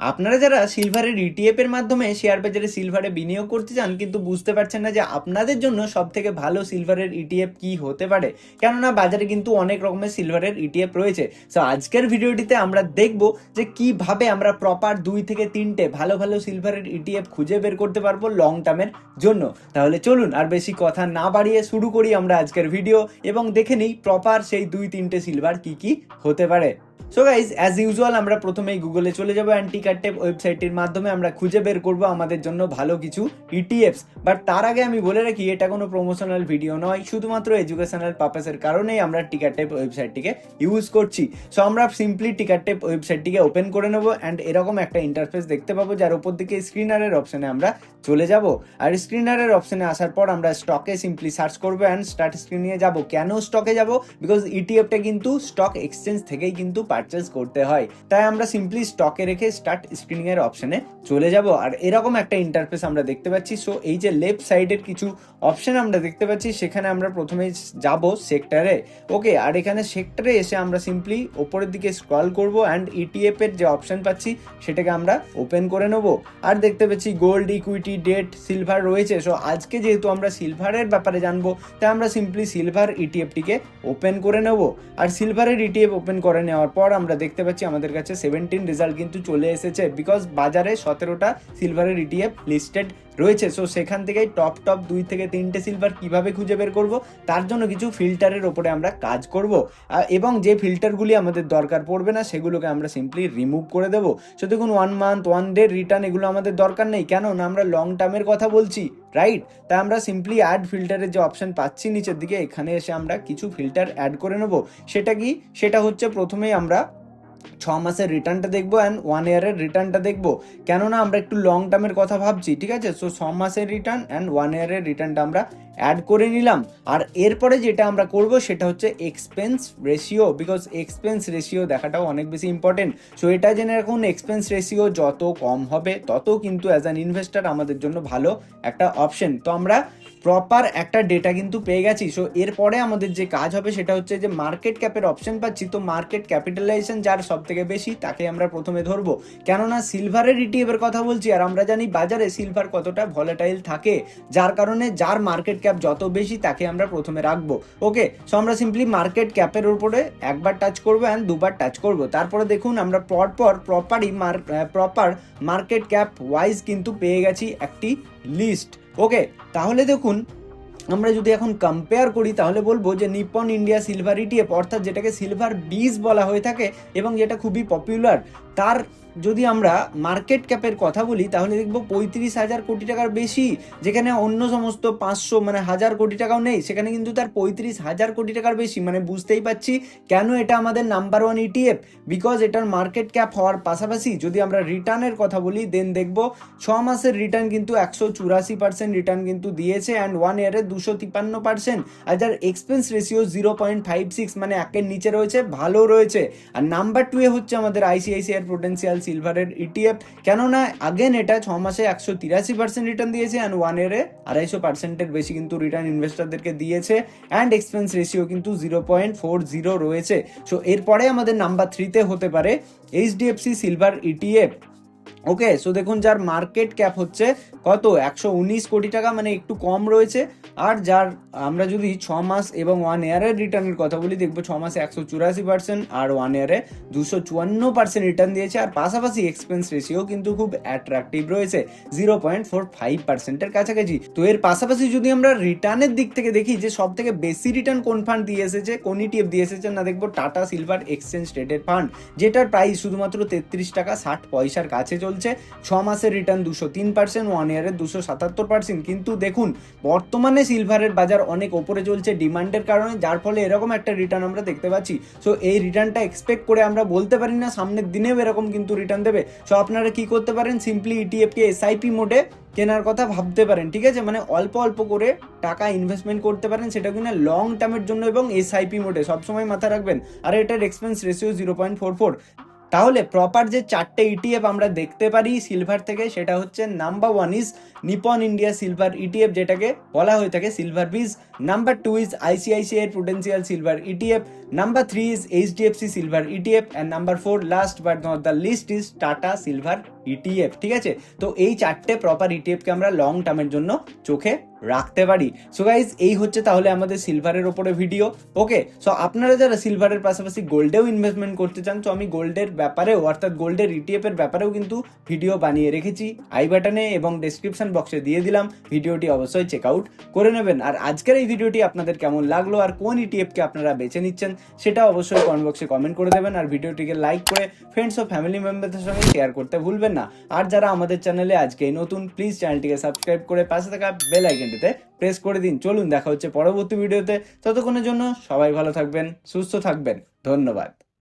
আপনারা যারা সিলভারের ইটিএফ এর মাধ্যমে শেয়ার বাজারে সিলভারে বিনিয়োগ করতে চান, কিন্তু বুঝতে পারছেন না যে আপনাদের জন্য সব থেকে ভালো সিলভারের ইটিএফ কি হতে পারে। কেননা বাজারে কিন্তু অনেক রকমের সিলভারের ইটিএফ রয়েছে। সো আজকের ভিডিওটিতে আমরা দেখব যে কীভাবে আমরা প্রপার দুই থেকে তিনটে ভালো ভালো সিলভারের ইটিএফ খুঁজে বের করতে পারব লং টার্মের জন্য। তাহলে চলুন, আর বেশি কথা না বাড়িয়ে শুরু করি আমরা আজকের ভিডিও, এবং দেখে নিই প্রপার সেই দুই, তিনটে সিলভার কি কি হতে পারে। সো গাইজ অ্যাজ ইউজুয়াল আমরা প্রথমেই গুগলে চলে যাব অ্যান্টিকারটেপ ওয়েবসাইটের মাধ্যমে। আমরা খুঁজে বের করব আমাদের জন্য ভালো কিছু ইটিএফস বাট তার আগে আমি বলে রাখি, এটা কোনো প্রমোশনাল ভিডিও নয়। শুধুমাত্র এডুকেশনাল পারপাসের কারণেই আমরা টিকারটেপ ওয়েবসাইটটিকে ইউজ করছি। সো আমরা সিম্পলি টিকারটেপ ওয়েবসাইটটিকে ওপেন করে নেব অ্যান্ড এরকম একটা ইন্টারফেস দেখতে পাবো, যার উপর দিকে স্ক্রিনারের অপশনে আমরা চলে যাব। আর স্ক্রিনারের অপশনে আসার পর আমরা স্টকে সিম্পলি সার্চ করব অ্যান্ড স্টার্ট স্ক্রিনে যাব। কেন স্টকে যাব? বিকজ ইটিএফটা কিন্তু স্টক এক্সচেঞ্জ থেকেই কিন্তু পারচেস করতে হয়। তাই আমরা সিম্পলি স্টকে রেখে স্টার্ট স্ক্রিনিং এর অপশনে চলে যাব। আর এরকম একটা ইন্টারফেস আমরা দেখতে পাচ্ছি। সো এই যে লেফট সাইডের কিছু অপশন আমরা দেখতে পাচ্ছি, সেখানে আমরা প্রথমে যাব সেক্টরে ওকে আর এখানে সেক্টরে এসে আমরা সিম্পলি ওপরের দিকে স্ক্রল করব অ্যান্ড ইটিএফ এর যে অপশন পাচ্ছি, সেটাকে আমরা ওপেন করে নেব। আর দেখতে পাচ্ছি গোল্ড ইকুইটি ডেট সিলভার রয়েছে। সো আজকে যেহেতু আমরা সিলভারের ব্যাপারে জানব, তাই আমরা সিম্পলি সিলভার ইটিএফটিকে ওপেন করে নেব। আর সিলভারের ইটিএফ ওপেন করে নেওয়ার পর আমরা দেখতে পাচ্ছি আমাদের কাছে সেভেন্টিন রেজাল্ট কিন্তু চলে এসেছে বিকজ বাজারে সতেরোটা সিলভারের ইটিএফ লিস্টেড রয়েছে। সো সেখান থেকেই টপ টপ দুই থেকে তিনটে সিলভার কীভাবে খুঁজে বের করব? তার জন্য কিছু ফিল্টারের ওপরে আমরা কাজ করব। এবং যে ফিল্টারগুলি আমাদের দরকার পড়বে না, সেগুলোকে আমরা সিম্পলি রিমুভ করে দেবো। সো দেখুন one month one day return এগুলো আমাদের দরকার নেই। কেন না আমরা লং টার্মের কথা বলছি। রাইট তাই আমরা সিম্পলি অ্যাড ফিল্টারের যে অপশন পাচ্ছি নিচের দিকে, এখানে এসে আমরা কিছু ফিল্টার অ্যাড করে নেব। সেটা কি? সেটা হচ্ছে প্রথমেই আমরা ছ মাসের রিটার্নটা দেখব অ্যান্ড ওয়ান ইয়ারের রিটার্নটা দেখব। কেননা আমরা একটু লং টার্মের কথা ভাবছি, ঠিক আছে? সো ছ মাসের রিটার্ন অ্যান্ড ওয়ান ইয়ারের রিটার্নটা আমরা অ্যাড করে নিলাম। আর এরপরে যেটা আমরা করব, সেটা হচ্ছে expense ratio because expense ratio দেখাটাও অনেক বেশি ইম্পর্টেন্ট সো এটা জেনে রাখুন এক্সপেন্স রেশিও যত কম হবে, তত কিন্তু অ্যাজ অ্যান ইনভেস্টার আমাদের জন্য ভালো একটা অপশন তো আমরা প্রপার একটা ডেটা কিন্তু পেয়ে গেছি। সো এরপরে আমাদের যে কাজ হবে সেটা হচ্ছে যে মার্কেট ক্যাপের অপশন পাচ্ছি। তো মার্কেট ক্যাপিটালাইজেশন যার সব থেকে বেশি, তাকে আমরা প্রথমে ধরবো। কেননা সিলভারের ইটিএফ এর কথা বলছি, আর আমরা জানি বাজারে সিলভার কতটা ভলেটাইল থাকে। যার কারণে যার মার্কেট ক্যাপ যত বেশি, তাকে আমরা প্রথমে রাখব। ওকে সো আমরা সিম্পলি মার্কেট ক্যাপের উপরে একবার টাচ করব অ্যান্ড দুবার টাচ করব। তারপরে দেখুন, আমরা পরপর প্রপারই মার প্রপার মার্কেট ক্যাপ ওয়াইজ কিন্তু পেয়ে গেছি একটি লিস্ট ওকে তাহলে দেখুন, আমরা যদি এখন কম্পেয়ার করি, তাহলে বলব যে নিপন ইন্ডিয়া সিলভার ইটিএফ অর্থাৎ যেটাকে সিলভার বিজ বলা হয়ে থাকে এবং যেটা খুবই পপুলার তার যদি আমরা মার্কেট ক্যাপের কথা বলি, তাহলে দেখব পঁয়ত্রিশ হাজার কোটি টাকার বেশি, যেখানে অন্য সমস্ত পাঁচশো মানে হাজার কোটি টাকাও নেই, সেখানে কিন্তু তার পঁয়ত্রিশ হাজার কোটি টাকার বেশি। মানে বুঝতেই পাচ্ছি কেন এটা আমাদের নাম্বার ওয়ান ইটিএফ বিকজ এটার মার্কেট ক্যাপ হওয়ার পাশাপাশি যদি আমরা রিটার্নের কথা বলি দেন দেখব ছ মাসের রিটার্ন কিন্তু একশো চুরাশি পার্সেন্ট রিটার্ন কিন্তু দিয়েছে অ্যান্ড ওয়ান ইয়ারে দুশো তিপ্পান্ন পার্সেন্ট আর যার expense ratio zero point five six মানে একের নিচে রয়েছে, ভালো রয়েছে। আর নাম্বার টু এ হচ্ছে আমাদের আইসিআইসিআর পোটেন্সিয়াল সিলভারের ইটিএফ কেননা আগেন এটা ছ মাসে একশো তিরাশি পার্সেন্ট রিটার্ন দিয়েছে অ্যান্ড ওয়ান ইয়ারে আড়াইশো পার্সেন্টের বেশি কিন্তু রিটার্ন ইনভেস্টারদেরকে দিয়েছে। অ্যান্ড এক্সপেন্স রেশিও কিন্তু জিরো পয়েন্ট ফোর জিরো রয়েছে। সো এরপরে আমাদের নাম্বার থ্রিতে হতে পারে HDFC silver ETF okay so দেখুন, যার মার্কেট ক্যাপ হচ্ছে কত? একশো উনিশ কোটি টাকা মানে একটু কম রয়েছে। আর যার, আমরা যদি ছ মাস এবং ওয়ান ইয়ারের রিটার্নের কথা বলি, দেখব ছ মাসে একশো চুরাশি পার্সেন্ট আর ওয়ান ইয়ারে দুশো চুয়ান্ন পার্সেন্ট রিটার্ন দিয়েছে। আর পাশাপাশি এক্সপেন্স রেশিও কিন্তু খুব অ্যাট্রাকটিভ রয়েছে জিরো পয়েন্ট ফোর ফাইভ পার্সেন্টের কাছাকাছি। তো এর পাশাপাশি যদি আমরা রিটার্নের দিক থেকে দেখি, যে সব থেকে বেশি রিটার্ন কোন ফান্ড দিয়ে এসেছে, কোন ইটিএফ দিয়ে এসেছে, না দেখব Tata silver exchange traded fund যেটার প্রাইস শুধুমাত্র তেত্রিশ টাকা ষাট পয়সার কাছে চলছে। ছ মাসের রিটার্ন দুশো তিন পার্সেন্ট ওয়ান ইয়ারের দুশো সাতাত্তর পার্সেন্ট কিন্তু দেখুন, বর্তমানে সিলভারের বাজার অনেক ওপরে চলছে ডিমান্ডের কারণে, যার ফলে এরকম একটা রিটার্ন আমরা দেখতে পাচ্ছি। সো এই রিটার্নটা এক্সপেক্ট করে আমরা বলতে পারি না, সামনের দিনেও এরকম কিন্তু রিটার্ন দেবে। সো আপনারা কি করতে পারেন সিম্পলি ইটিএফকে এসআইপি মোডে কেনার কথা ভাবতে পারেন, ঠিক আছে? মানে অল্প অল্প করে টাকা ইনভেস্টমেন্ট করতে পারেন, সেটা কিনা লং টার্মের জন্য এবং এসআইপি মোডে সবসময় মাথায় রাখবেন। আর এটার expense ratio zero point four four তাহলে প্রপার যে চারটে ইটিএফ আমরা দেখতে পারি সিলভার থেকে, সেটা হচ্ছে number one is Nippon India silver ETF যেটাকে বলা হয়ে থাকে silver BeES number two is ICICI Prudential silver ETF number three is HDFC silver ETF and number four last but not the least is Tata silver ETF ঠিক আছে? তো এই চারটে proper ইটিএফকে আমরা লং টার্মের জন্য চোখে রাখতে পারি। সো গাইজ এই হচ্ছে তাহলে আমাদের সিলভারের ওপরে ভিডিও ওকে সো আপনারা যারা সিলভারের পাশাপাশি গোল্ডেও ইনভেস্টমেন্ট করতে চান তো আমি গোল্ডের ব্যাপারেও, অর্থাৎ গোল্ডের ইটিএফ এর ব্যাপারেও কিন্তু ভিডিও বানিয়ে রেখেছি। আই বাটনে এবং ডেসক্রিপশন বক্সে দিয়ে দিলাম ভিডিওটি অবশ্যই চেক আউট করে নেবেন। আর আজকের এই ভিডিওটি আপনাদের কেমন লাগল আর কোন ইটিএফকে আপনারা বেছে নিচ্ছেন, সেটা অবশ্যই কমেন্ট বক্সে কমেন্ট করে দেবেন। আর ভিডিওটিকে লাইক করে ফ্রেন্ডস ও ফ্যামিলি মেম্বারদের সঙ্গে শেয়ার করতে ভুলবেন না। আর যারা আমাদের চ্যানেলে আজকে নতুন প্লিজ চ্যানেলটিকে সাবস্ক্রাইব করে পাশে থাকা বেল আইকনটিতে প্রেস করে দিন। চলুন, দেখা হচ্ছে পরবর্তী ভিডিওতে ততক্ষণের জন্য সবাই ভালো থাকবেন, সুস্থ থাকবেন। ধন্যবাদ।